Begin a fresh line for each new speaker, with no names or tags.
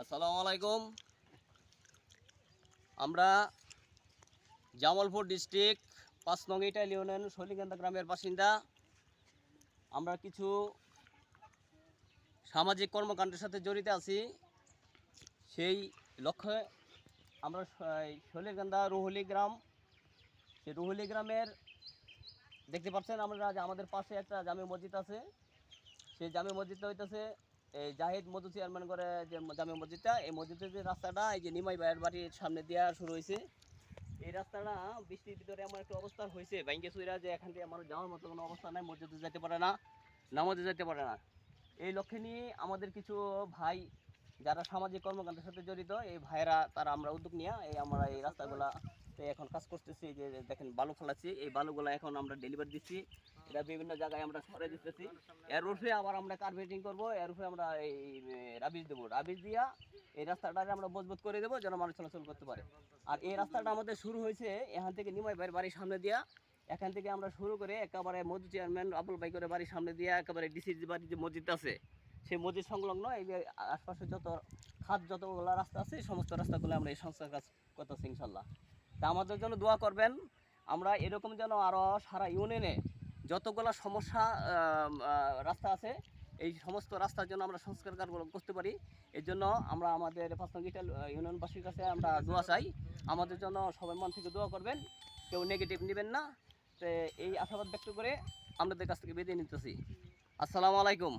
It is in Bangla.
আসসালামু আলাইকুম। আমরা জামালপুর ডিস্ট্রিক্ট পাঁচ নং ইটাইল ইউনিয়ন শৈলিকান্দা গ্রামের বাসিন্দা। আমরা কিছু সামাজিক কর্মকাণ্ডের সাথে জড়িত আছি। সেই লক্ষ্যে আমরা শৈলিকান্দা রুহুলি গ্রাম, সেই রুহুলি গ্রামের দেখতে পাচ্ছেন আমরা আমাদের পাশে একটা জামে মসজিদ আছে। সেই জামে মসজিদটা হইতেছে এই জাহিদ মধু চেয়ারম্যান করে যে জামে মসজিদটা, এই মসজিদের যে রাস্তাটা, এই যে নিমাই ভাইয়ের বাড়ির সামনে দেওয়া শুরু হয়েছে এই রাস্তাটা বৃষ্টির ভিতরে এমন একটা অবস্থা হয়েছে ব্যাংকে সুইরা যে এখান থেকে মানুষ যাওয়ার মতো কোনো অবস্থা নাই, মসজিদে যেতে পারে না, নামাজে যেতে পারে না। এই লক্ষ্যে নিয়ে আমাদের কিছু ভাই যারা সামাজিক কর্মকাণ্ডের সাথে জড়িত, এই ভাইয়েরা, তারা আমরা উদ্যোগ নিয়ে এই আমরা এই রাস্তাগুলা এখন কাজ করতেছি যে দেখেন বালু ফেলাচ্ছি, এই বালুগুলো এখন আমরা ডেলিভারি দিচ্ছি। এটা বিভিন্ন জায়গায় আমরা সরে দিতেছি। এর উপরে আবার আমরা কার্পেটিং করব, এর উপরে আমরা এই রাবিশ দেবো। রাবিশ দিয়া এই রাস্তাটা আমরা মজবুত করে দেবো যেন মানুষ চলাচল করতে পারে। আর এই রাস্তাটা আমাদের শুরু হয়েছে এখান থেকে নিমাই ভাইয়ের বাড়ির সামনে দিয়া। এখান থেকে আমরা শুরু করে একেবারে মসজিদ চেয়ারম্যান আবুল ভাই করে বাড়ির সামনে দিয়া একেবারে ডিসির বাড়ির যে মসজিদ আছে, সেই মসজিদ সংলগ্ন এই আশপাশে যত খাত যতগুলো রাস্তা আছে, সমস্ত রাস্তাগুলো আমরা এই সংস্কার কাজ করতেছি ইনশাল্লাহ। তা আমাদের জন্য দোয়া করবেন, আমরা এরকম যেন আরও সারা ইউনিয়নে যতগুলো সমস্যা রাস্তা আছে, এই সমস্ত রাস্তার জন্য আমরা সংস্কার কাজগুলো করতে পারি। এর জন্য আমরা আমাদের পাঁচনগিটাল ইউনিয়নবাসীর কাছে আমরা দোয়া চাই। আমাদের জন্য সবাই মন থেকে দোয়া করবেন, কেউ নেগেটিভ নেবেন না। তো এই আশাবাদ ব্যক্ত করে আমাদের কাছ থেকে বেঁধে নিতেছি। আসসালামু আলাইকুম।